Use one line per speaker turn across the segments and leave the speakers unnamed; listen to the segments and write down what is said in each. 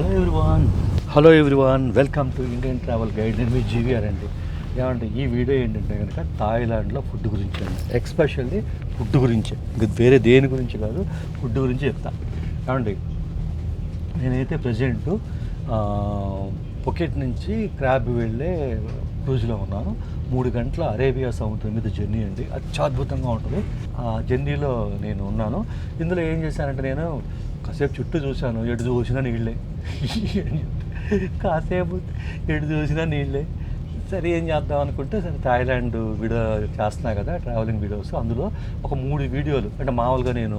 Hello everyone hello everyone welcome to Indian travel guide నేను మీ GVR అండి ఏమంటే ఈ వీడియో ఏంటంటే కనుక థాయిలాండ్లో ఫుడ్ గురించి అండి. ఎక్స్పెషల్లీ ఫుడ్ గురించి. ఇంకా వేరే దేని గురించి కాదు ఫుడ్ గురించి చెప్తా. ఏమండి? నేనైతే ప్రజెంట్ పొకెట్ నుంచి క్రాబ్ వెళ్ళే క్రూజ్లో ఉన్నాను. మూడు గంటల అరేబియా సముద్రం మీద జర్నీ అండి. అత్యద్భుతంగా ఉంటుంది. ఆ జర్నీలో నేను ఉన్నాను. ఇందులో ఏం చేశానంటే నేను కాసేపు చుట్టూ చూశాను ఎటు చూసినా నీళ్ళే. కాసేపు ఎటు చూసినా నీళ్ళే. సరే ఏం చేద్దాం అనుకుంటే సరే థాయిలాండ్ వీడియో చేస్తున్నా కదా ట్రావెలింగ్ వీడియోస్ అందులో ఒక మూడు వీడియోలు అంటే మామూలుగా నేను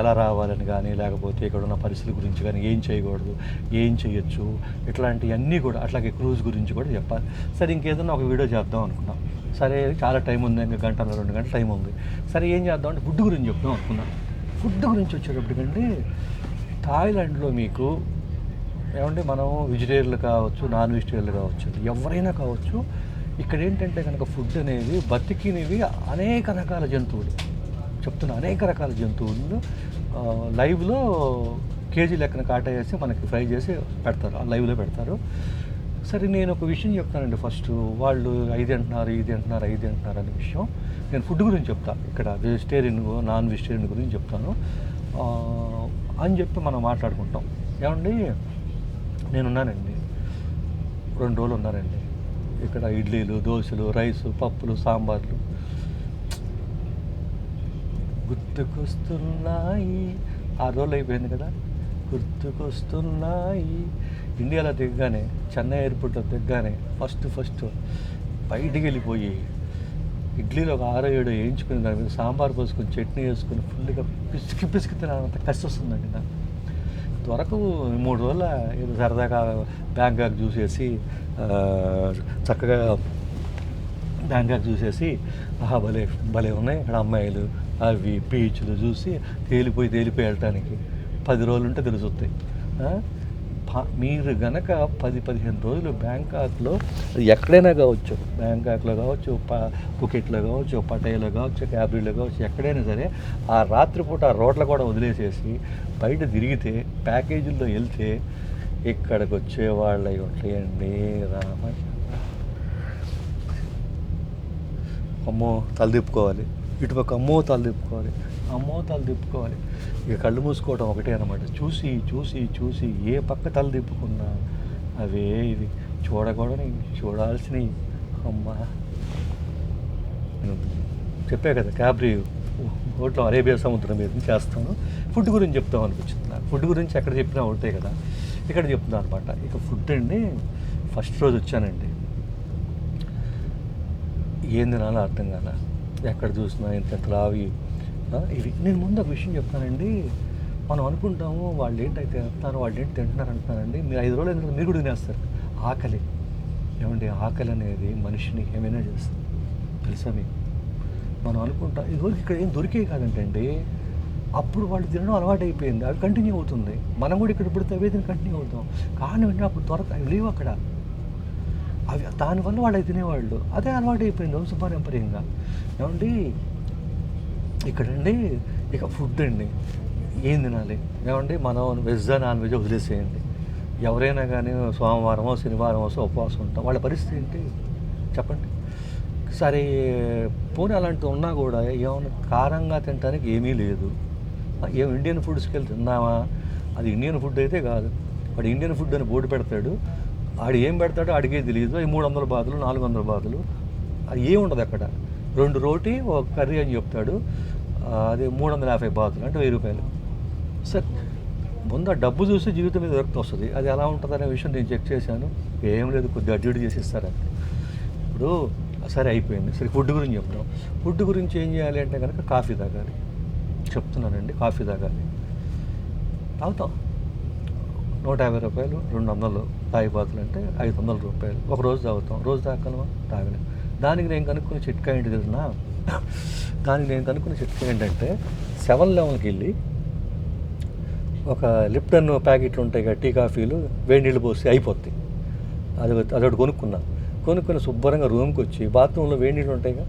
ఎలా రావాలని కానీ లేకపోతే ఇక్కడ ఉన్న పరిస్థితుల గురించి కానీ ఏం చేయకూడదు ఏం చేయొచ్చు ఇట్లాంటివన్నీ కూడా అట్లాగే క్రూజ్ గురించి కూడా చెప్పాలి. సరే ఇంకేదన్నా ఒక వీడియో చేద్దాం అనుకున్నాం. సరే చాలా టైం ఉంది ఇంకా గంట రెండు గంటల టైం ఉంది. సరే ఏం చేద్దాం అంటే ఫుడ్ గురించి చెప్దాం అనుకున్నాను ఫుడ్ గురించి వచ్చేటప్పటికండి థాయిలాండ్లో మీకు ఏమంటే మనం వెజిటేరియన్లు కావచ్చు నాన్ వెజిటేరియన్లు కావచ్చు ఎవరైనా కావచ్చు ఇక్కడ ఏంటంటే కనుక ఫుడ్ అనేది బతికినవి అనేక రకాల జంతువులు. చెప్తున్న అనేక రకాల జంతువులు లైవ్లో కేజీ లెక్కన కాటేసి మనకి ఫ్రై చేసి పెడతారు ఆ లైవ్లో పెడతారు. సరే నేను ఒక విషయం చెప్తానండి ఫస్ట్ వాళ్ళు ఐదు అంటున్నారు ఇది అంటున్నారు ఐదు అంటున్నారు అనే విషయం. నేను ఫుడ్ గురించి చెప్తాను ఇక్కడ వెజిటేరియన్ నాన్ వెజిటేరియన్ గురించి చెప్తాను. అని చెప్పి మనం మాట్లాడుకుంటాం. ఏమండి? నేనున్నానండి. రెండు రోజులు ఉన్నానండి. ఇక్కడ ఇడ్లీలు దోశలు రైసు పప్పులు సాంబార్లు. గుర్తుకొస్తున్నాయి. ఆరు రోజులు అయిపోయింది కదా. గుర్తుకొస్తున్నాయి. ఇండియాలో దిగగానే చెన్నై ఎయిర్పోర్ట్లో దిగగానే ఫస్ట్ ఫస్ట్ బయటికి వెళ్ళిపోయి ఇడ్లీలో ఒక ఆరో ఏడో వేయించుకుని దాని మీద సాంబార్ పోసుకొని చట్నీ వేసుకుని ఫుల్గా పిసికి పిసికి తినాలంత కష్టం వస్తుందండి నాకు. దొరకవు. మూడు రోజుల ఏదో సరదాగా బ్యాంకాక్ చూసేసి చక్కగా బ్యాంకాక్ చూసేసి ఆహా భలే భలే ఉన్నాయి. ఇక్కడ అమ్మాయిలు అవి బీచ్లు చూసి తేలిపోయి తేలిపోయి వెళ్ళటానికి పది రోజులు ఉంటే తెలుసుతాయి మీరు గనక పది పదిహేను రోజులు బ్యాంకాక్లో ఎక్కడైనా కావచ్చు బ్యాంకాక్లో కావచ్చు ప పుకెట్లో కావచ్చు పటేలో కావచ్చు క్యాబ్రీలో కావచ్చు ఎక్కడైనా సరే ఆ రాత్రిపూట ఆ రోడ్ల కూడా వదిలేసేసి బయట తిరిగితే ప్యాకేజీల్లో వెళ్తే ఇక్కడికి వచ్చేవాళ్ళు ఉంటాయండి రామ అమ్మో తలదిప్పుకోవాలి. ఇటుపక్క అమ్మో తలదిప్పుకోవాలి. అమ్మో తల తిప్పుకోవాలి. ఇక కళ్ళు మూసుకోవడం ఒకటే అనమాట చూసి చూసి చూసి ఏ పక్క తల తిప్పుకున్నా అవే ఇవి. చూడకూడని చూడాల్సినవి. అమ్మా. నేను చెప్పా కదా క్యాబ్రీ ఓట్లో అరేబియా సముద్రం మీద చేస్తాను. ఫుడ్ గురించి చెప్తాం అనిపించింది నాకు ఫుడ్ గురించి ఎక్కడ చెప్పినా ఒకటే కదా. ఇక్కడ చెప్తున్నాను అనమాట ఇక ఫుడ్ అండి ఫస్ట్ రోజు వచ్చానండి. ఏం తినాలో అర్థం కాల? ఎక్కడ చూసినా ఇంత లావి ఇవి. నేను ముందు ఒక విషయం చెప్తానండి. మనం అనుకుంటాము వాళ్ళు ఏంటైతే తింటున్నారు వాళ్ళు ఏంటి తింటున్నారు అంటున్నారండి. మీరు ఐదు రోజులు ఎందుకు మీరు కూడా తినేస్తారు. ఆకలి. ఏమండి? ఆకలి అనేది మనిషిని ఏమైనా చేస్తుంది. తెలుసా మీకు? మనం అనుకుంటాం ఈ రోజు ఇక్కడ ఏం దొరికే కాదంటండి అప్పుడు వాళ్ళు తినడం అలవాటు అయిపోయింది అవి కంటిన్యూ అవుతుంది. మనం కూడా ఇక్కడ పుడితే అవే తిని కంటిన్యూ అవుతాం. కానీ వెంటనే అప్పుడు దొరక అవి లేవు అక్కడ. అవి దానివల్ల వాళ్ళు తినేవాళ్ళు. అదే అలవాటు అయిపోయింది వంశపారంపర్యంగా. ఏమండి? ఇక్కడండి. ఇక ఫుడ్ అండి. ఏం తినాలి? ఏమండి? మనం వెజ్ నాన్ వెజ్ వదిలేసేయండి. ఎవరైనా కానీ సోమవారమో శనివారం వస్తే ఉపవాసం ఉంటాం. వాళ్ళ పరిస్థితి ఏంటి? చెప్పండి. సరే పోనీ అలాంటివి ఉన్నా కూడా ఏమన్నా కారంగా తినడానికి ఏమీ లేదు. ఏం ఇండియన్ ఫుడ్స్కి వెళ్ళి తిన్నామా అది ఇండియన్ ఫుడ్ అయితే కాదు. వాడు ఇండియన్ ఫుడ్ అని బోర్డు పెడతాడు. ఆడు ఏం పెడతాడో అడిగే తెలియదు అవి మూడు వందల బాతులు నాలుగు వందల బాతులు అది ఏముండదు అక్కడ. రెండు రోటీ ఒక కర్రీ అని చెప్తాడు. అది మూడు వందల యాభై బాతులు అంటే వెయ్యి రూపాయలు. సార్ ముందు డబ్బు చూసి జీవితం మీద విరక్తి వస్తుంది. అది ఎలా ఉంటుంది అనే విషయం నేను చెక్ చేశాను. ఏం లేదు కొద్దిగా అడ్జస్ట్ చేసి ఇస్తారంటే ఇప్పుడు సరే అయిపోయింది. సరే ఫుడ్ గురించి చెప్తాం ఫుడ్ గురించి ఏం చేయాలి అంటే కనుక కాఫీ తాగాలి. చెప్తున్నానండి కాఫీ తాగాలి. తాగుతాం. నూట యాభై రూపాయలు రెండు వందలు తాగిపోతులు అంటే ఐదు వందల రూపాయలు. ఒక రోజు తాగుతాం. రోజు తాగలమా తాగలేము దానికి నేను కనుక్కున్న చిట్కా ఏంటి దానికి నేను కనుక్కున్న చిట్కా ఏంటంటే సెవెన్ లెవెన్కి వెళ్ళి ఒక లిప్టన్ ప్యాకెట్లు ఉంటాయి కదా టీ కాఫీలు వేడి నీళ్ళు పోసి అయిపోతాయి. అది అదొకటి కొనుక్కున్నా. కొనుక్కుని శుభ్రంగా రూమ్కి వచ్చి బాత్రూంలో వేడి నీళ్ళు ఉంటాయిగా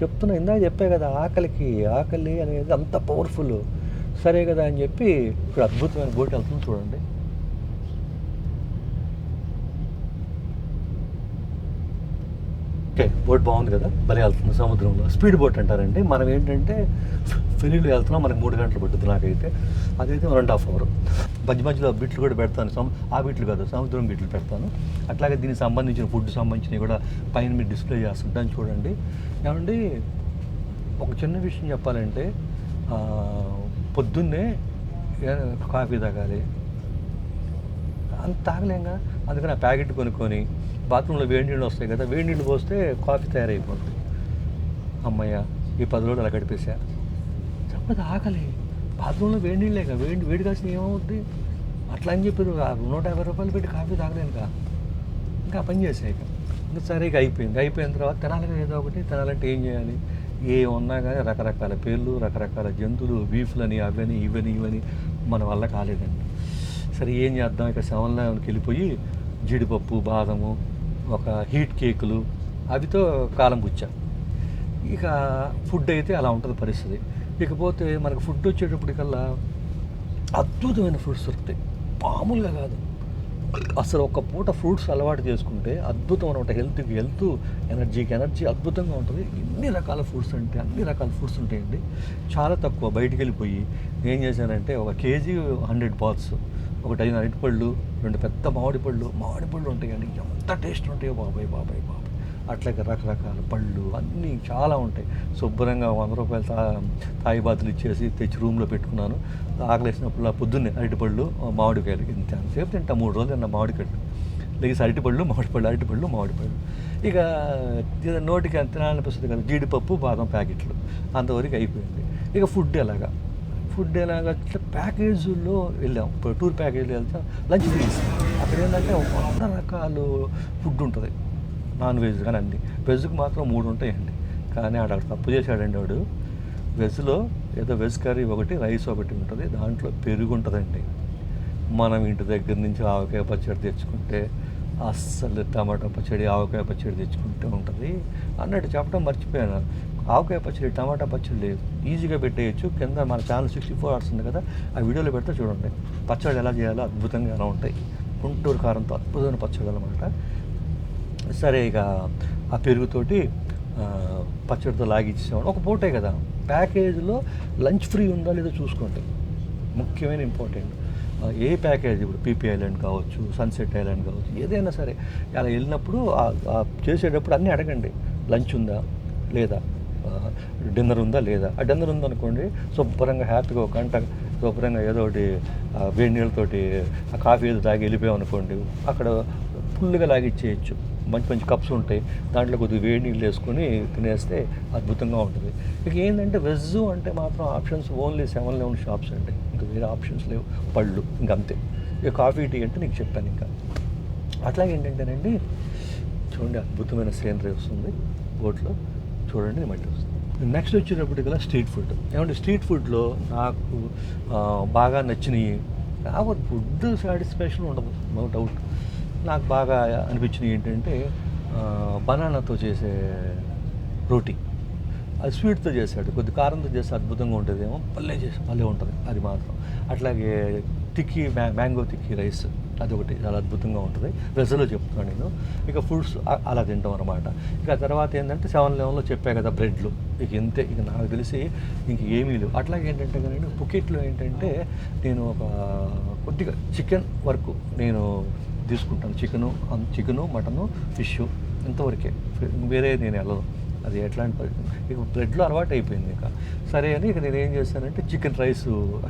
చెప్తున్నా ఇందాక చెప్పే కదా ఆకలికి ఆకలి అనేది అంత పవర్ఫుల్ సరే కదా అని చెప్పి ఇప్పుడు అద్భుతమైన బోట్ వెళ్తుంది చూడండి. ఓకే బోట్ బాగుంది కదా భలే వెళ్తుంది సముద్రంలో. స్పీడ్ బోట్ అంటారండి. మనం ఏంటంటే ఫెరీలో వెళ్తున్నాం మనకి మూడు గంటలు పెట్టుద్ది నాకైతే. అదైతే వన్ అండ్ హాఫ్ అవర్. మధ్య మధ్యలో బిట్లు కూడా పెడతాను. సము ఆ బిట్లు కాదు సముద్రం బిట్లు పెడతాను. అట్లాగే దీనికి సంబంధించిన ఫుడ్ సంబంధించినవి కూడా పైన మీరు డిస్ప్లే చేస్తుంటాను చూడండి. ఏమండి ఒక చిన్న విషయం చెప్పాలంటే పొద్దున్నే కాఫీ తాగాలి. అంత తాగలేంగా అందుకని ఆ ప్యాకెట్ కొనుక్కొని బాత్రూంలో వేడి నీళ్ళు వస్తాయి కదా వేడి నీళ్ళు పోస్తే కాఫీ తయారైపోతుంది అమ్మయ్య ఈ పది రోజులు అలా గడిపేశా. చెప్పదు ఆకలి. బాత్రూంలో వేడి నీళ్ళేగా వేడి వేడి కాసిన ఏమవుద్ది? అట్లా అని చెప్పారు ఆ నూట యాభై రూపాయలు పెట్టి కాఫీ తాగలేనుగా ఇంకా పని చేసాయి ఇక. ఇంకా సరే ఇక అయిపోయింది. అయిపోయిన తర్వాత తినాలి ఏదో ఒకటి తినాలంటే ఏం చేయాలి? ఏ ఉన్నా కానీ రకరకాల పేర్లు రకరకాల జంతువులు బీఫ్లని అవని ఇవని ఇవని మన వల్ల కాలేదండి. సరే ఏం చేద్దాం? ఇక సెవెన్ లెవెన్కి వెళ్ళిపోయి జీడిపప్పు బాదము ఒక హీట్ కేకులు అవితో కాలం పుచ్చా ఇక ఫుడ్ అయితే అలా ఉంటుంది పరిస్థితి. ఇకపోతే మనకు ఫుడ్ వచ్చేటప్పటికల్లా అద్భుతమైన ఫ్రూట్స్ దొరుకుతాయి. మామూలుగా కాదు. అసలు ఒక పూట ఫ్రూట్స్ అలవాటు చేసుకుంటే అద్భుతం అనమాట హెల్త్కి హెల్త్ ఎనర్జీకి ఎనర్జీ అద్భుతంగా ఉంటుంది. ఎన్ని రకాల ఫ్రూట్స్ అంటే అన్ని రకాల ఫ్రూట్స్ ఉంటాయండి. చాలా తక్కువ. బయటికి వెళ్ళిపోయి ఏం చేశానంటే ఒక కేజీ హండ్రెడ్ బాల్స్ ఒకటి ఐదు అరటిపళ్ళు రెండు పెద్ద మామిడి పళ్ళు. మామిడి పళ్ళు ఉంటాయండి ఎంత టేస్ట్ ఉంటాయో బాబాయ్ బాబాయ్ బాబాయ్. అట్లాగే రకరకాల పళ్ళు అన్నీ చాలా ఉంటాయి. శుభ్రంగా వంద రూపాయలు తా తాయి బాతులు ఇచ్చేసి తెచ్చి రూమ్లో పెట్టుకున్నాను. ఆకలేసినప్పుడు పొద్దున్నే అరటిపళ్ళు మామిడికాయలు. ఇంత తింటా? మూడు రోజులు తిన్నా మామిడికాయలు. లేకపోతే అరటిపళ్ళు మామిడిపళ్ళు అరటిపళ్ళు మామిడిపళ్ళు ఇక నోటికి ఎంత తినాలనిపిస్తుంది కదా జీడిపప్పు బాదం ప్యాకెట్లు. అంతవరకు అయిపోయింది. ఇక ఫుడ్ ఎలాగా? ఫుడ్ ఎలాగా ఇట్లా ప్యాకేజీల్లో వెళ్ళాం. ఇప్పుడు టూర్ ప్యాకేజీలో వెళ్తే లంచ్ ఫీజ్. అక్కడ ఏంటంటే వంద రకాలు ఫుడ్ ఉంటుంది. నాన్ వెజ్ కానీ అన్ని. వెజ్కి మాత్రం మూడు ఉంటాయండి. కానీ ఆడ తప్పు చేశాడండి వాడు. వెజ్లో ఏదో వెజ్ కర్రీ ఒకటి రైస్ ఒకటి ఉంటుంది. దాంట్లో పెరుగు ఉంటుందండి. మనం ఇంటి దగ్గర నుంచి ఆవకాయ పచ్చడి తెచ్చుకుంటే అస్సలు టమాటా పచ్చడి ఆవకాయ పచ్చడి తెచ్చుకుంటే ఉంటుంది. అన్నట్టు చెప్పడం మర్చిపోయాను. ఆవకాయ పచ్చడి టమాటా పచ్చడి లేదు ఈజీగా పెట్టేయచ్చు. కింద మన ఛానల్ సిక్స్టీ ఫోర్ అవర్స్ ఉంది కదా ఆ వీడియోలో పెడితే చూడండి. పచ్చడి ఎలా చేయాలో అద్భుతంగా ఎలా ఉంటాయి. గుంటూరు కారంతో అద్భుతమైన పచ్చడి అనమాట సరే ఇక ఆ పెరుగుతోటి పచ్చడితో లాగిచ్చేసాం ఒక పూటే కదా. ప్యాకేజీలో లంచ్ ఫ్రీ ఉందా లేదో చూసుకోండి. ముఖ్యమైన ఇంపార్టెంట్. ఏ ప్యాకేజ్ ఇప్పుడు? పీపీ ఐలాండ్ కావచ్చు సన్సెట్ ఐలాండ్ కావచ్చు ఏదైనా సరే. అలా వెళ్ళినప్పుడు చేసేటప్పుడు అన్నీ అడగండి. లంచ్ ఉందా లేదా? డిన్నర్ ఉందా లేదా? ఆ డిన్నర్ ఉందనుకోండి శుభ్రంగా హ్యాపీగా ఒక గంట శుభ్రంగా ఏదో ఒకటి వేడి నీళ్ళతోటి ఆ కాఫీ ఏదో తాగి వెళ్ళిపోయామనుకోండి అక్కడ ఫుల్గా లాగిచ్చేయచ్చు. మంచి మంచి కప్స్ ఉంటాయి. దాంట్లో కొద్దిగా వేడి నీళ్ళు వేసుకొని తినేస్తే అద్భుతంగా ఉంటుంది. ఇక ఏంటంటే వెజ్ అంటే మాత్రం options only seven eleven shops అండి. ఇంకా వేరే ఆప్షన్స్ లేవు. పళ్ళు ఇంక అంతే. ఇక కాఫీ టీ అంటే నీకు చెప్పాను ఇంకా. అట్లాగే ఏంటంటేనండి చూడండి అద్భుతమైన సీనరీ వస్తుంది బోట్లో. చూడండి ఇది మళ్ళీ వస్తుంది నెక్స్ట్ వచ్చేటప్పటికల్లా స్ట్రీట్ ఫుడ్ ఏమంటే స్ట్రీట్ ఫుడ్లో నాకు బాగా నచ్చినవి నాకు ఫుడ్ సాటిస్ఫాక్షన్ ఉండదు నో డౌట్ నాకు బాగా అనిపించినవి ఏంటంటే బనానాతో చేసే రోటీ. అది స్వీట్తో చేశాడు కొద్ది కారంతో చేస్తే అద్భుతంగా ఉంటుందేమో పల్లె చేసి పల్లె ఉంటుంది అది మాత్రం. అట్లాగే తిక్కీ మ్యా మ్యాంగో తిక్కీ రైస్. అది ఒకటి చాలా అద్భుతంగా ఉంటుంది. వెజ్లో చెప్తున్నాను నేను. ఇక ఫ్రూట్స్ అలా తింటాం అనమాట ఇక తర్వాత ఏంటంటే సెవెన్ లెవెన్లో చెప్పా కదా బ్రెడ్లు ఇక ఇంతే ఇక నాకు తెలిసి ఇంక ఏమీ లేవు. అట్లాగే ఏంటంటే కానీ పుకెట్లో ఏంటంటే నేను ఒక కొద్దిగా చికెన్ వరకు నేను తీసుకుంటాను. చికెను చికెను మటను ఫిష్ ఇంతవరకే. వేరే నేను వెళ్ళను. అది ఎట్లాంటి పరిస్థితి ఇక బ్రెడ్లో అలవాటు అయిపోయింది ఇక. సరే అని ఇక నేను ఏం చేశానంటే చికెన్ రైస్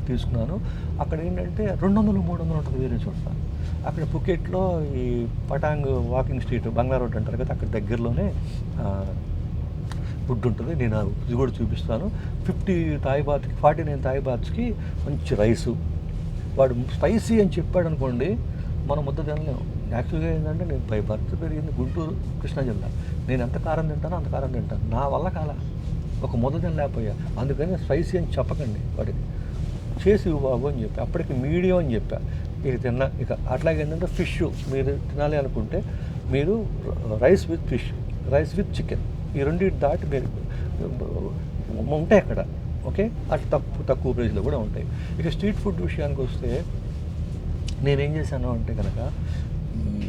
తీసుకున్నాను. అక్కడ ఏంటంటే రెండు వందలు మూడు వందలు ఉంటుంది వేరే చోట. అక్కడ పుకెట్లో ఈ Patong walking street Bangla road అంటారు కదా అక్కడ దగ్గరలోనే ఫుడ్ ఉంటుంది. నేను ఇది కూడా చూపిస్తాను. ఫిఫ్టీ తాయిబాత్కి ఫార్టీ నైన్ తాయి బాత్స్కి మంచి రైసు. వాడు స్పైసీ అని చెప్పాడు అనుకోండి మనం ముద్ద తినలేము. యాక్చువల్గా ఏంటంటే నేను బై బర్త్ పెరిగింది గుంటూరు కృష్ణా జిల్లా. నేను ఎంత కారం తింటానో అంత కారం తింటాను. నా వల్ల కాల. ఒక ముద్ద తినలేకపోయా. అందుకని స్పైసీ అని చెప్పకండి వాడికి. చేసి బాబు అని చెప్పి. అప్పటికి మీడియం అని చెప్పా. ఇక తిన్న ఇక అట్లాగే ఏంటంటే ఫిష్ మీరు తినాలి అనుకుంటే మీరు rice with fish rice with chicken ఈ రెండింటి దాటి మీరు ఉంటాయి అక్కడ ఓకే? అటు తక్కువ తక్కువ ప్రైస్లో కూడా ఉంటాయి. ఇక స్ట్రీట్ ఫుడ్ విషయానికి వస్తే నేనేం చేశాను అంటే కనుక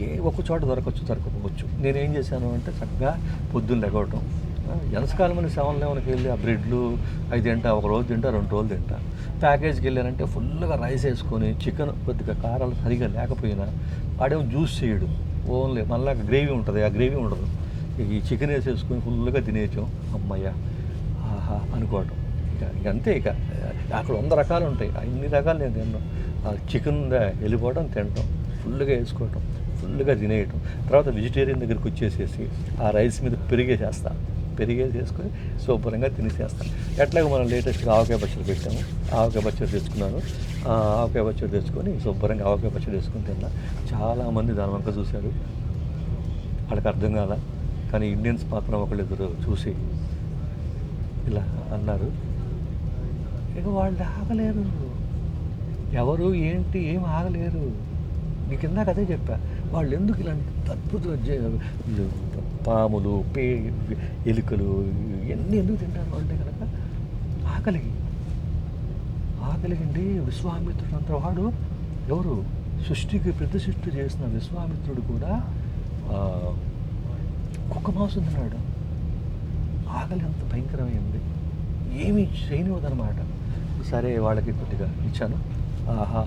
ఏ ఒక్క చోట దొరకవచ్చు దొరకపోవచ్చు నేనేం చేశాను అంటే చక్కగా పొద్దున్న లెగవటం ఎంతకాలం అని సెవెన్ లెవెన్కి వెళ్ళి ఆ బ్రెడ్లు అవి తింటా ఒక రోజు తింటా రెండు రోజులు తింటా. ప్యాకేజ్కి వెళ్ళానంటే ఫుల్గా రైస్ వేసుకొని చికెన్ కొద్దిగా కారాలు సరిగా లేకపోయినా వాడేమో జ్యూస్ చేయడు. ఓన్లీ మళ్ళీ గ్రేవీ ఉంటుంది ఆ గ్రేవీ ఉండదు. ఈ చికెన్ వేసేసుకొని ఫుల్గా తినేసాం అమ్మయ్య! ఆహా! అనుకోవటం. ఇక ఇక అంతే ఇక. అక్కడ వంద రకాలు ఉంటాయి. అన్ని రకాలు నేను తినడం ఆ చికెన్ వెళ్ళిపోవడం తినటం ఫుల్గా వేసుకోవటం ఫుల్గా తినేయటం. తర్వాత వెజిటేరియన్ దగ్గరికి వచ్చేసేసి ఆ రైస్ మీద పెరిగేది చేసుకొని శుభ్రంగా తినేసేస్తాను ఎట్లాగో మనం లేటెస్ట్గా ఆవకాయ పచ్చడి పెట్టాము. ఆవకాయ పచ్చడి తెచ్చుకున్నాను. ఆవకాయ పచ్చడి తెచ్చుకొని శుభ్రంగా ఆవకాయ పచ్చడి తెచ్చుకుని తిన్నా. చాలామంది దాని వంక చూశారు. వాళ్ళకి అర్థం కాల. కానీ ఇండియన్స్ మాత్రం ఒకళ్ళిద్దరు చూసి ఇలా అన్నారు. ఇక వాళ్ళు ఆగలేరు. ఎవరు ఏంటి? ఏం ఆగలేరు. నీకు ఇందాక అదే చెప్పా. వాళ్ళు ఎందుకు ఇలాంటి అద్భుత పాములు పే ఎలుకలు ఇవన్నీ ఎందుకు తింటారు అంటే కనుక ఆకలి. ఆకలిగండి విశ్వామిత్రుడు అంత వాడు. ఎవరు? సృష్టికి పెద్ద సృష్టి చేసిన విశ్వామిత్రుడు కూడా కుక్క మాంసం తిన్నాడు. ఆకలి అంత భయంకరమైంది. ఏమీ చేయనివ్వదనమాట సరే వాళ్ళకి కొద్దిగా ఇచ్చాను. ఆహా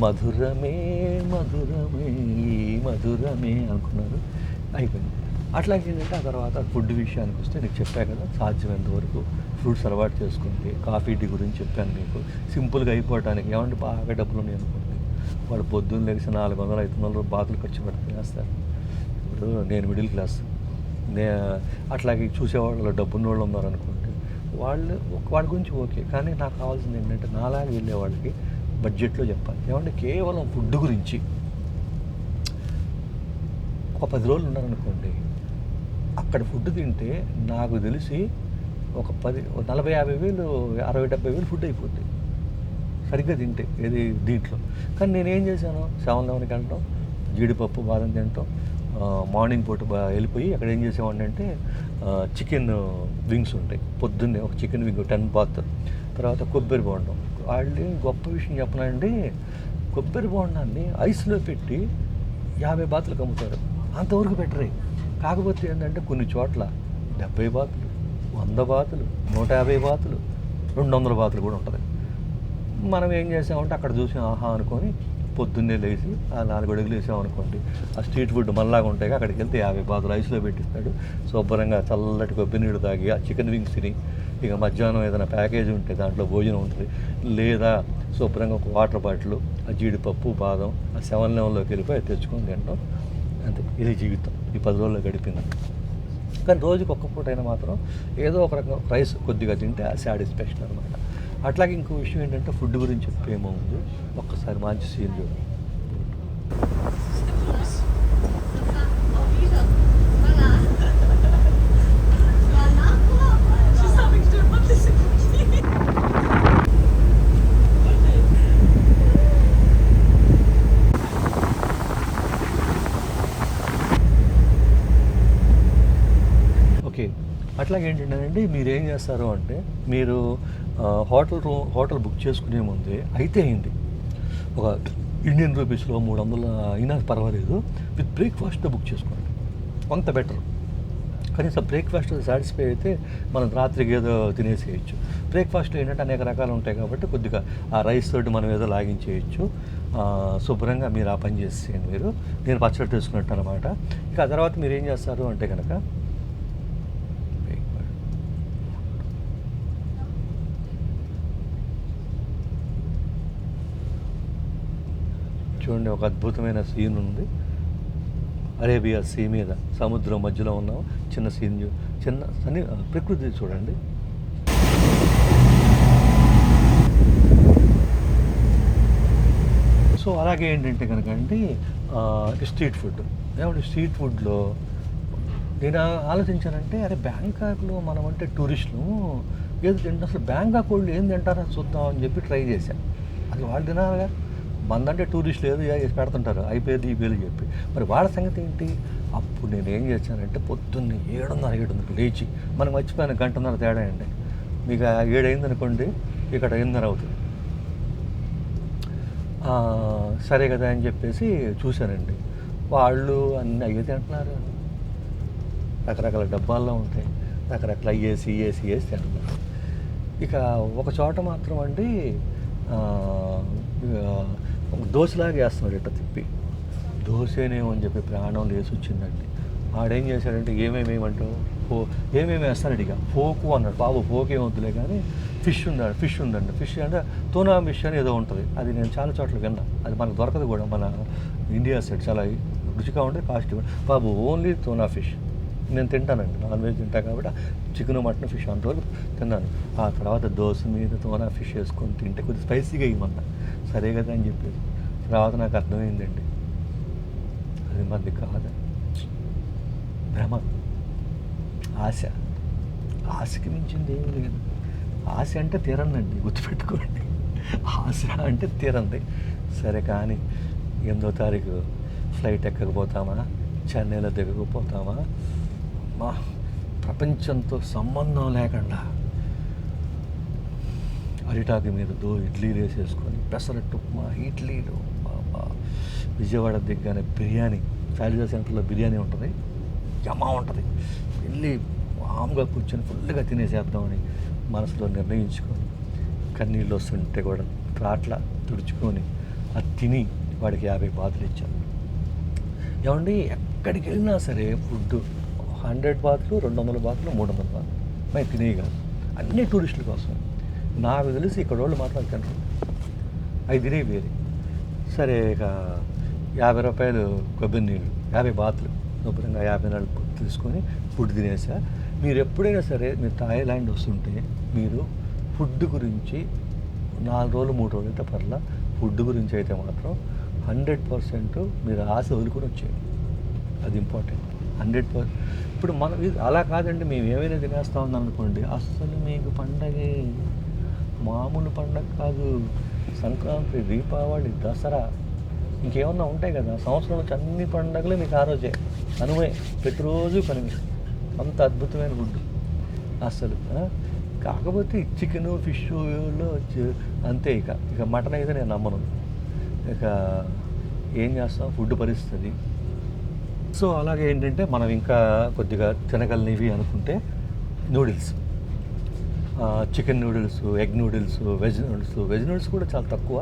మధురమే మధురమే మధురమే అనుకున్నారు. అయిపోయింది. అట్లాగే ఏంటంటే ఆ తర్వాత ఫుడ్ విషయానికి వస్తే నీకు చెప్పా కదా సాధ్యమైనంత వరకు ఫ్రూట్స్ అలవాటు చేసుకోండి కాఫీ టీ గురించి చెప్పాను మీకు. సింపుల్గా అయిపోవటానికి ఏమంటే బాగా డబ్బులు ఉన్నాయి అనుకోండి. వాడు పొద్దున్న లేచి నాలుగు వందలు ఐదు వందలు బాతులు ఖర్చు పెడితే వేస్తారు. ఇప్పుడు నేను మిడిల్ క్లాస్. నే అట్లాగే చూసేవాళ్ళు డబ్బున్న వాళ్ళు ఉన్నారనుకోండి వాళ్ళు వాళ్ళ గురించి ఓకే. కానీ నాకు కావాల్సింది ఏంటంటే నాలాగా వెళ్ళే వాళ్ళకి బడ్జెట్లో చెప్పాలి. ఏమంటే కేవలం ఫుడ్ గురించి ఒక పది రోజులు ఉన్నారనుకోండి అక్కడ ఫుడ్ తింటే నాకు తెలిసి ఒక పది నలభై యాభై వేలు అరవై డెబ్బై వేలు ఫుడ్ అయిపోద్ది. సరిగ్గా తింటే ఏది దీంట్లో. కానీ నేనేం చేశాను? సెవెన్ లెవెన్కి వెళ్ళటం జీడిపప్పు బాదం తినటం మార్నింగ్ పూట బా వెళ్ళిపోయి అక్కడ ఏం చేసేవాడిని అంటే చికెన్ వింగ్స్ ఉంటాయి. పొద్దున్నే ఒక చికెన్ వింగ్ టెన్ బాత్ తర్వాత కొబ్బరి బోండం. వాళ్ళు గొప్ప విషయం చెప్పనండి. కొబ్బరి బోండాన్ని ఐస్లో పెట్టి యాభై బాతులకు అమ్ముతారు అంతవరకు బెటరే కాకపోతే ఏంటంటే కొన్ని చోట్ల డెబ్బై బాతులు వంద బాతులు నూట యాభై బాతులు రెండు వందల బాతులు కూడా ఉంటుంది. మనం ఏం చేసామంటే అక్కడ చూసి ఆహా అనుకొని పొద్దున్నే లేచి ఆ నాలుగు అడుగులు వేసామనుకోండి ఆ స్ట్రీట్ ఫుడ్ మళ్ళాగా ఉంటాయి అక్కడికి వెళ్తే యాభై బాతులు ఐస్లో పెట్టిస్తాడు. శుభ్రంగా చల్లటి కొబ్బరి నీళ్ళు తాగి ఆ చికెన్ వింగ్స్ తిని ఇక మధ్యాహ్నం ఏదైనా ప్యాకేజ్ ఉంటే దాంట్లో భోజనం ఉంటుంది. లేదా శుభ్రంగా ఒక వాటర్ బాటిల్ ఆ జీడిపప్పు బాదం ఆ సెవెన్ లెవెన్లోకి వెళ్ళిపోయి తెచ్చుకొని తింటాం అంతే. ఇది జీవితం. ఈ పది రోజుల్లో గడిపింది. కానీ రోజుకి ఒక్క పూట అయినా మాత్రం ఏదో ఒక రకంగా రైస్ కొద్దిగా తింటే ఆ సాటిస్ఫాక్షన్ అనమాట అట్లాగే ఇంకో విషయం ఏంటంటే ఫుడ్ గురించి చెప్పేమో ఉంది. ఒక్కసారి మంచి సీన్ చూడండి అట్లాగే ఏంటంటే మీరు ఏం చేస్తారు అంటే మీరు హోటల్ రూమ్ హోటల్ బుక్ చేసుకునే ముందే అయితే అయింది. ఒక ఇండియన్ రూపీస్లో మూడు వందలు అయినా పర్వాలేదు విత్ బ్రేక్ఫాస్ట్ బుక్ చేసుకోండి. కొంత బెటర్. కనీసం బ్రేక్ఫాస్ట్ సాటిస్ఫై అయితే మనం రాత్రికి ఏదో తినేసేయచ్చు. బ్రేక్ఫాస్ట్ ఏంటంటే అనేక రకాలు ఉంటాయి కాబట్టి కొద్దిగా ఆ రైస్ తోటి మనం ఏదో లాగించేయచ్చు. శుభ్రంగా మీరు ఆ పని చేసేయండి మీరు. నేను పచ్చడి తీసుకున్నట్టు అనమాట ఇక ఆ తర్వాత మీరు ఏం చేస్తారు అంటే కనుక చూడండి ఒక అద్భుతమైన సీన్ ఉంది. అరేబియా సీ మీద సముద్రం మధ్యలో ఉన్నాం. చిన్న సీన్ చూ- చిన్న సన్ని ప్రకృతి చూడండి. సో అలాగే ఏంటంటే కనుక అండి స్ట్రీట్ ఫుడ్ ఏమంటే స్ట్రీట్ ఫుడ్లో నేను ఆలోచించానంటే అరే బ్యాంకాక్లో మనం అంటే టూరిస్టులు ఏది తింటే అసలు బ్యాంకాక్ వాళ్ళు ఏం తింటారో చూద్దాం అని చెప్పి ట్రై చేశాను అది వాళ్ళు తినాలిగా. మందంటే టూరిస్ట్ లేదు పెడుతుంటారు? అయిపోయేది ఈ చెప్పి. మరి వాళ్ళ సంగతి ఏంటి? అప్పుడు నేను ఏం చేశానంటే పొద్దున్నే ఏడున్నర ఏడున్నర లేచి మనం మర్చిపోయిన గంటన్నర తేడా అండి. మీకు ఏడైందనుకోండి ఏడైంది అనుకోండి ఇక్కడ ఎనిమిదిన్నర అవుతుంది. సరే కదా అని చెప్పేసి చూశానండి. వాళ్ళు అన్ని అయ్యే తింటున్నారు. రకరకాల డబ్బాల్లో ఉంటాయి. రకరకాల ఏసి ఏసి వేసి తింటున్నారు. ఇక ఒక చోట మాత్రం అండి ఒక దోశలాగా వేస్తున్నాడు ఇట్ట తిప్పి. దోశనేమో అని చెప్పి ప్రాణం లేచి వచ్చిందండి ఆడేం చేశాడంటే ఏమేమి ఏమంటావు? ఫో ఏమేమి వేస్తాడు ఇక? ఫోకు అన్నాడు. బాబు ఫోక్ ఏమవుతులే కానీ ఫిష్ ఉందాడు ఫిష్ ఉందండి ఫిష్ అంటే తూనా ఫిష్ అని ఏదో ఉంటుంది. అది నేను చాలా చోట్ల విన్నా. అది మనకు దొరకదు కూడా మన ఇండియా సైడ్. చాలా రుచిగా ఉంటుంది కాస్ట్ బాబు ఓన్లీ తూనా ఫిష్. నేను తింటానండి. నాన్ వెజ్ తింటా కాబట్టి చికెన్ మటన్ ఫిష్ అంతవరకు తిన్నాను. ఆ తర్వాత దోశ మీద తోనా ఫిష్ వేసుకొని తింటే కొద్దిగా స్పైసీగా ఇవ్వమన్నా సరే కదా అని చెప్పేసి. తర్వాత నాకు అర్థమైందండి. అది మంది కాదు. భ్రమ. ఆశ. ఆశకి మించింది ఏమీ లేదు. ఆశ అంటే తీరందండి గుర్తుపెట్టుకోండి. ఆశ అంటే తీరంది. సరే కానీ ఎనిమిదో తారీఖు ఫ్లైట్ ఎక్కకపోతామా? చెన్నైలో దిగకపోతామా? మా ప్రపంచంతో సంబంధం లేకుండా అరిటాకు మీద దో ఇడ్లీలు వేసేసుకొని పెసరట్టు ఉప్మా ఇడ్లీలు విజయవాడ దిగ్గానే బిర్యానీ శాలిజా సెంటర్లో బిర్యానీ ఉంటుంది. జమా ఉంటుంది. వెళ్ళి మామూలుగా కూర్చొని ఫుల్గా తినేసేద్దామని మనసులో నిర్ణయించుకొని కన్నీళ్ళు వస్తుంటే కూడా రాట్ల తుడుచుకొని అది తిని వాడికి యాభై బాతులు ఇచ్చాను. ఏమండి ఎక్కడికి వెళ్ళినా సరే ఫుడ్ హండ్రెడ్ బాతులు రెండు వందల బాతులు మూడు వందల బాతులు. మేము తినేవి అన్ని టూరిస్టుల కోసం. నాకు తెలిసి ఇక్కడ వాళ్ళు మాట్లాడుతున్నారు అవి తినేవి వేరే. సరే ఇక యాభై రూపాయలు కొబ్బరి నీళ్ళు యాభై బాతులు. శుభ్రంగా యాభై నాలుగు తీసుకొని ఫుడ్ తినేసా. మీరు ఎప్పుడైనా సరే మీరు థాయిలాండ్ వస్తుంటే మీరు ఫుడ్ గురించి నాలుగు రోజులు మూడు రోజులు అయితే పర్లా. ఫుడ్ గురించి అయితే మాత్రం హండ్రెడ్ పర్సెంట్ మీరు ఆశ వదులుకొని వచ్చేయండి. అది ఇంపార్టెంట్. హండ్రెడ్ పర్సెంట్ ఇప్పుడు మనం ఇది అలా కాదండి మేము ఏమైనా తినేస్తా ఉందనుకోండి అస్సలు మీకు పండగే మామూలు పండగ కాదు. సంక్రాంతి దీపావళి దసరా ఇంకేమన్నా ఉంటాయి కదా సంవత్సరంలో అన్ని పండగలు మీకు ఆ రోజే. అనువే ప్రతిరోజు పని అంత అద్భుతమైన ఫుడ్. అస్సలు కాకపోతే చికెన్ ఫిష్లో అంతే ఇక. ఇక మటన్ అయితే నేను నమ్మను. ఇక ఏం చేస్తాం? ఫుడ్ పరిస్థితి. సో అలాగే ఏంటంటే మనం ఇంకా కొద్దిగా తినగలనివి అనుకుంటే noodles. Chicken noodles egg noodles veg noodles veg noodles కూడా చాలా తక్కువ.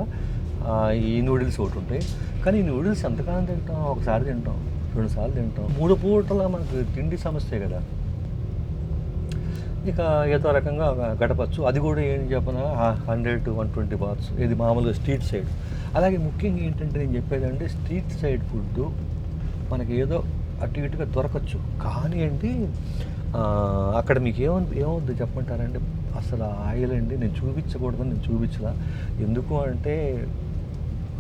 ఈ నూడిల్స్ ఒకటి ఉంటాయి. కానీ ఈ నూడిల్స్ ఎంతకాలం తింటాం? ఒకసారి తింటాం రెండు సార్లు తింటాం. మూడు పూటల మనకు తిండి సమస్యే కదా. ఇక ఏదో రకంగా గడపచ్చు. అది కూడా ఏం చెప్పిన? Hundred two one twenty bahts ఇది మామూలుగా స్ట్రీట్ సైడ్ అలాగే ముఖ్యంగా ఏంటంటే నేను చెప్పేదంటే స్ట్రీట్ సైడ్ ఫుడ్ మనకి ఏదో అటు ఇటుగా దొరకచ్చు. కానీ అండి అక్కడ మీకు ఏమని ఏమవుద్ది చెప్పమంటారండి? అసలు ఆ ఆయిల్ అండి నేను చూపించకూడదని నేను చూపించలా. ఎందుకు అంటే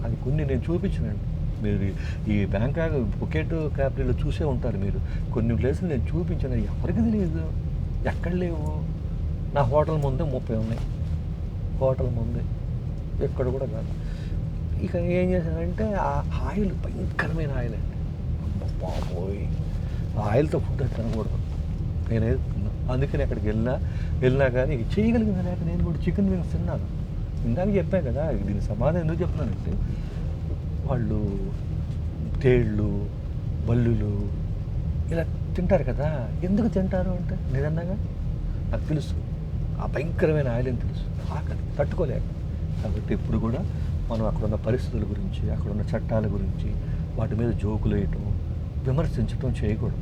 అది కొన్ని నేను చూపించనండి. మీరు ఈ- బ్యాంకాక్ బుకెట్ క్యాపిటల్లో చూసే ఉంటారు మీరు. కొన్ని ప్లేసులు నేను చూపించాను. ఎవరికి తెలియదు ఎక్కడ లేవు. నా హోటల్ ముందే ముప్పై ఉన్నాయి. హోటల్ ముందే. ఎక్కడ కూడా కాదు. ఇక ఏం చేశానంటే ఆ ఆయిల్ భయంకరమైన ఆయిల్ అండి. బాబోయ్. ఆ ఆయిల్తో ఫుడ్ అది తినకూడదు. నేనేది తిన్నా. అందుకని అక్కడికి వెళ్ళినా వెళ్ళినా కానీ చేయగలిగింది చేయగలిగిన లేక నేను కూడా చికెన్ వింగ్స్ తిన్నాను. ఇందాక చెప్పాను కదా దీని సమాధానం ఎందుకు చెప్తున్నానంటే వాళ్ళు తేళ్ళు బల్లులు ఇలా తింటారు కదా. ఎందుకు తింటారు అంటే నిజంగా? నాకు తెలుసు. ఆ భయంకరమైన ఆయిల్ అని తెలుసు. ఆకలి తట్టుకోలేక. కాబట్టి ఇప్పుడు కూడా మనం అక్కడున్న పరిస్థితుల గురించి అక్కడున్న చట్టాల గురించి వాటి మీద జోకులు వేయటం విమర్శించటం చేయకూడదు.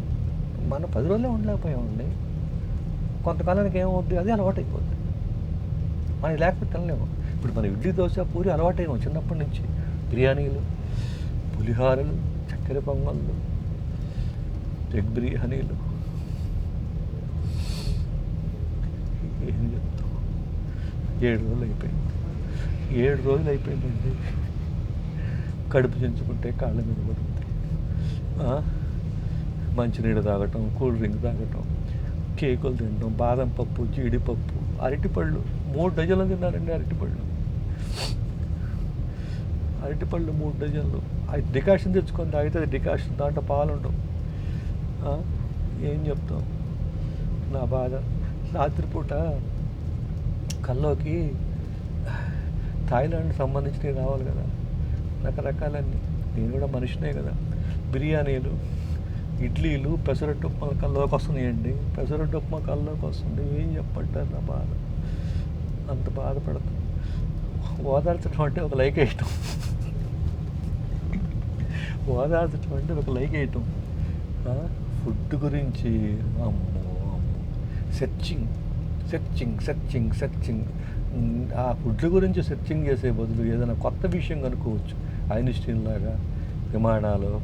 మనం పది రోజులే ఉండలేకపోయామండి కొంతకాలానికి ఏమవుద్ది? అది అలవాటైపోతుంది మనకి లేకపోతే తినలేము. ఇప్పుడు మన ఇడ్లీ దోశ పూరి అలవాటైనాం చిన్నప్పటి నుంచి. బిర్యానీలు పులిహారలు చక్కెర పొంగళ్ళు ఎగ్ బిర్యానీలు. ఏం చెప్తాం? ఏడు రోజులు అయిపోయింది. ఏడు రోజులు అయిపోయిందండి. కడుపు చెంచుకుంటే కాళ్ళ మీద పడుతుంది. ఆ? మంచినీళ్ళు తాగటం కూల్ డ్రింక్ తాగటం కేకులు తినడం బాదం పప్పు జీడిపప్పు అరటిపళ్ళు మూడు డజన్లు తిన్నారండి అరటిపళ్ళు. అరటిపళ్ళు మూడు డజన్లు. అది డికాషన్ తెచ్చుకొని తాగితే అది డికాషన్ దాంట్లో పాలు ఉండవు. ఏం చెప్తాం? నా బాధ. రాత్రిపూట కల్లోకి థాయిలాండ్ సంబంధించినవి రావాలి కదా. రకరకాలన్నీ. నేను కూడా మనిషినే కదా. బిర్యానీలు ఇడ్లీలు పెసరట్టు ఉప్మా కల్లోకి వస్తున్నాయండి. పెసరట్టు ఉప్మా కల్లోకి వస్తుంది. ఏం చెప్పంటారు నా బాధ? అంత బాధపడుతుంది ఓదార్చడం అంటే ఒక లైక్ వేయటం. ఓదార్చడం అంటే ఒక లైక్ వేయటం. ఫుడ్ గురించి. అమ్మో సెర్చింగ్. Searching searching searching. ఆ ఫుడ్ గురించి సెర్చింగ్ చేసే బదులు ఏదైనా కొత్త విషయం కనుక్కోవచ్చు. ఐన్స్టీన్ లాగా విమానాలు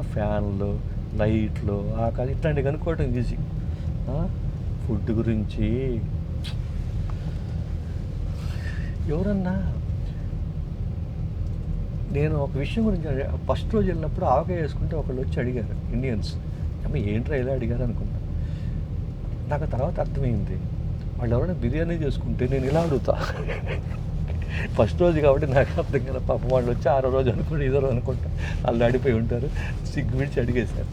ఫ్యాన్లు లైట్లు ఆకాశం ఇట్లాంటివి కనుక్కోవటం ఈజీ ఫుడ్ గురించి. ఎవరన్నా నేను ఒక విషయం గురించి ఫస్ట్ రోజు వెళ్ళినప్పుడు ఆవకాయ వేసుకుంటే ఒకళ్ళు వచ్చి అడిగారు ఇండియన్స్ అమ్మ ఏంట్రా ఇలా అడిగారు అనుకున్నా. నాకు తర్వాత అర్థమైంది. వాళ్ళు ఎవరైనా బిర్యానీ చేసుకుంటే నేను ఇలా అడుగుతా. ఫస్ట్ రోజు కాబట్టి నాకు అర్థం కదా పాప వాళ్ళు వచ్చి ఆరో రోజు అనుకుంటే ఇదో రోజు అనుకుంటా వాళ్ళు అడిపోయి ఉంటారు. సిగ్గు విడిచి అడిగేశారు.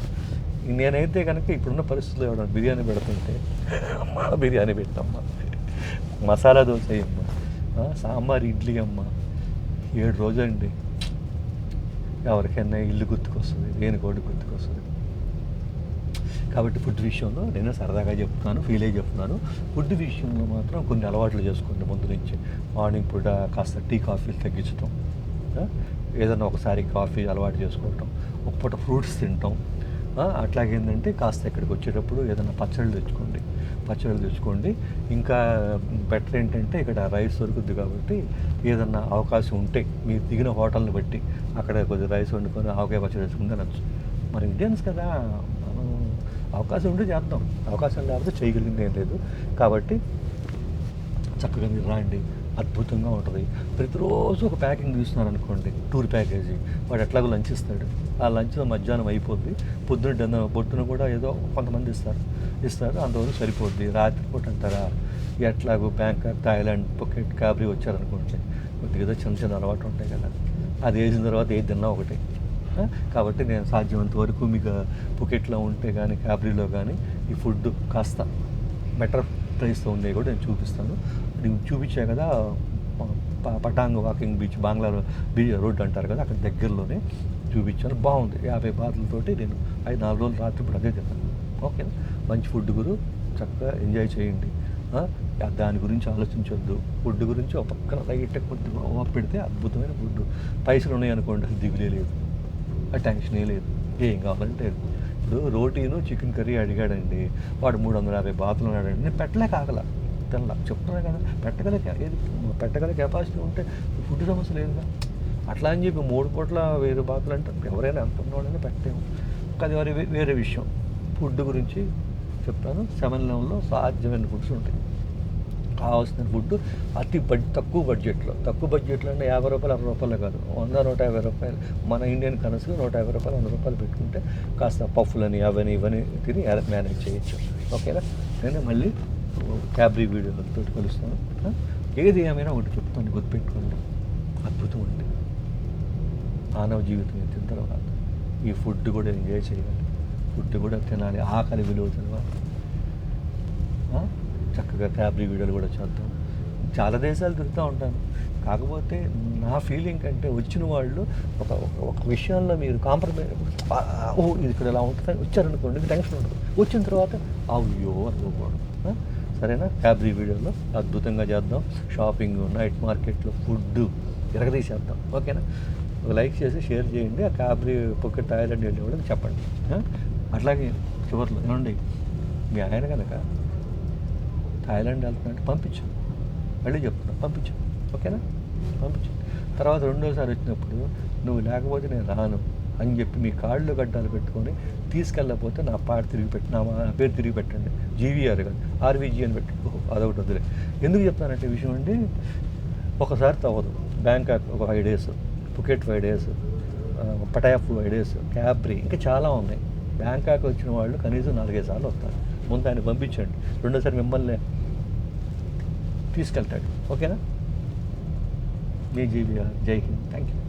నేనైతే కనుక ఇప్పుడున్న పరిస్థితుల్లో ఎవరైనా బిర్యానీ పెడుతుంటే అమ్మ బిర్యానీ పెట్టమ్మా. మసాలా దోశ అమ్మ సాంబార్ ఇడ్లీ అమ్మ. ఏడు రోజండి ఎవరికైనా ఇల్లు గుర్తుకొస్తుంది దేని కోడి గుర్తుకొస్తుంది. కాబట్టి ఫుడ్ విషయంలో నేను సరదాగా చెప్తున్నాను ఫీల్ అయ్యి చెప్తున్నాను. ఫుడ్ విషయంలో మాత్రం కొన్ని అలవాట్లు చేసుకోండి ముందు నుంచి. మార్నింగ్ పూట కాస్త టీ కాఫీలు తగ్గించడం ఏదైనా ఒకసారి కాఫీ అలవాటు చేసుకోవటం ఒక పూట ఫ్రూట్స్ తినటం అట్లాగే ఏంటంటే కాస్త ఇక్కడికి వచ్చేటప్పుడు ఏదైనా పచ్చళ్ళు తెచ్చుకోండి. పచ్చళ్ళు తెచ్చుకోండి. ఇంకా బెటర్ ఏంటంటే ఇక్కడ రైస్ దొరుకుద్ది కాబట్టి ఏదన్నా అవకాశం ఉంటే మీరు దిగిన హోటల్ని బట్టి అక్కడ కొద్దిగా రైస్ వండుకొని ఆవకాయ పచ్చడి వేసుకుని తినచ్చు మరి ఇండియన్స్ కదా అవకాశం ఉంటే చేద్దాం. అవకాశం లేకపోతే చేయగలిగింది ఏం లేదు. కాబట్టి చక్కగా మీరు రాండి అద్భుతంగా ఉంటుంది. ప్రతిరోజు ఒక ప్యాకింగ్ తీస్తున్నారు అనుకోండి టూర్ ప్యాకేజీ. వాడు ఎట్లాగో లంచ్ ఇస్తాడు. ఆ లంచ్ మధ్యాహ్నం అయిపోద్ది. పొద్దున డిన్నర్ పొద్దున కూడా ఏదో కొంతమంది ఇస్తారు. ఇస్తారు. అంతవరకు సరిపోద్ది. రాత్రిపూట అంటారా? ఎట్లాగో బ్యాంకాక్ థాయిలాండ్ పొకెట్ కాబరీ వచ్చారనుకోండి కొద్దిగా ఏదో చిన్న చిన్న అలవాటు ఉంటాయి కదా. అది వేసిన తర్వాత ఏది తిన్నా ఒకటి. కాబట్టి నేను సాధ్యమంత వరకు మీకు పుకెట్లో ఉంటే కానీ క్యాబ్రీలో కానీ ఈ ఫుడ్ కాస్త బెటర్ ప్రైస్తో ఉండే కూడా నేను చూపిస్తాను. నేను చూపించా కదా ప- పటాంగ్ వాకింగ్ బీచ్ బంగ్లాలో బీచ్ రోడ్ అంటారు కదా అక్కడ దగ్గరలోనే చూపించాను. బాగుంది. యాభై బాధలతోటి నేను ఐదు నాలుగు రోజులు రాత్రి ఇప్పుడు అదే తిన్నాను. ఓకేనా మంచి ఫుడ్ గురు చక్కగా ఎంజాయ్ చేయండి. దాని గురించి ఆలోచించొద్దు. ఫుడ్ గురించి ఒక పక్కన లైట్ కొద్దిగా పెడితే అద్భుతమైన ఫుడ్. పైసలు ఉన్నాయనుకోండి అసలు దిగులే లేదు. ఆ టెన్షనే లేదు. ఏం కావాలంటే ఇప్పుడు రోటీను చికెన్ కర్రీ అడిగాడండి. వాడు మూడు వందల యాభై బాతులు ఉన్నాడండి. నేను పెట్టలేక ఆగల. తెల్ల. చెప్తున్నా కదా. పెట్టగల ఏది? పెట్టగల కెపాసిటీ ఉంటే ఫుడ్ సమస్య లేదుగా. అట్లా అని చెప్పి మూడు పూట్ల వేరే బాతులు అంటే ఎవరైనా ఎంత ఉన్నవాడని పెట్టలేము. అది వారి వేరే విషయం. ఫుడ్ గురించి చెప్తాను. సెవెన్ లెవెన్లో సాధ్యమైన ఫుడ్స్ ఉంటాయి. కావాల్సిన ఫుడ్ అతి బడ్ తక్కువ బడ్జెట్లో. తక్కువ బడ్జెట్లో అంటే యాభై రూపాయలు అరవై రూపాయలు కాదు. వంద నూట యాభై రూపాయలు. మన ఇండియన్ కరెన్సీ నూట యాభై రూపాయలు వంద రూపాయలు పెట్టుకుంటే కాస్త పఫ్లని అవని ఇవని తిని మేనేజ్ చేయొచ్చు. ఓకేనా? నేను మళ్ళీ క్యాబ్రీ వీడియోలతో కలుస్తాను. ఏది ఏమైనా ఒకటి చెప్తాను గుర్తుపెట్టుకోండి. అద్భుతం అండి. మానవ జీవితం ఎత్తిన తర్వాత ఈ ఫుడ్ కూడా ఎంజాయ్ చేయాలి. ఫుడ్ కూడా తినాలి. ఆకలి విలువ తెలవాలి. చక్కగా క్యాబ్రీ వీడియోలు కూడా చేద్దాం చాలా దేశాలు తిరుగుతూ ఉంటాను. కాకపోతే నా ఫీలింగ్ కంటే వచ్చిన వాళ్ళు ఒక ఒక- ఒక విషయంలో మీరు కాంప్రమైజ్ ఓ ఇది ఇక్కడ ఇలా ఉంటుంది వచ్చారనుకోండి టెన్షన్ ఉండదు. వచ్చిన తర్వాత అయ్యో అనుకోకూడదు. సరేనా? క్యాబ్రీ వీడియోలో అద్భుతంగా చేద్దాం. షాపింగ్ నైట్ మార్కెట్లో ఫుడ్ ఎరగదీసేద్దాం. ఓకేనా? లైక్ చేసి షేర్ చేయండి. ఆ క్యాబ్రీ పొకెట్ టాయిలెట్ వెళ్ళి కూడా చెప్పండి అట్లాగే చివరిలో ఏమండి? మీ ఆయన కనుక థాయిలాండ్ వెళ్తున్నట్టు పంపించు. మళ్ళీ చెప్తున్నా పంపించు. ఓకేనా? పంపించు. తర్వాత రెండోసారి వచ్చినప్పుడు నువ్వు లేకపోతే నేను రాను అని చెప్పి మీ కాళ్ళు గడ్డాలు పెట్టుకొని తీసుకెళ్ళకపోతే నా పాట తిరిగి పెట్టి నా పేరు తిరిగి పెట్టండి. జీవీఆర్ కాదు ఆర్వీజీ అని పెట్టి అదొకటి వదిలే ఎందుకు చెప్తానంటే విషయం అండి ఒకసారి తవ్వదు. బ్యాంకాక్ ఒక five days Phuket five days Pattaya five days క్యాబ్రీ ఇంకా చాలా ఉన్నాయి. బ్యాంకాక్ వచ్చిన వాళ్ళు కనీసం నాలుగైదు సార్లు వస్తారు. ముందు ఆయన పంపించండి. రెండోసారి మిమ్మల్ని తీసుకెళ్తాడు. ఓకేనా? జై జీవి జై హింద్. Thank you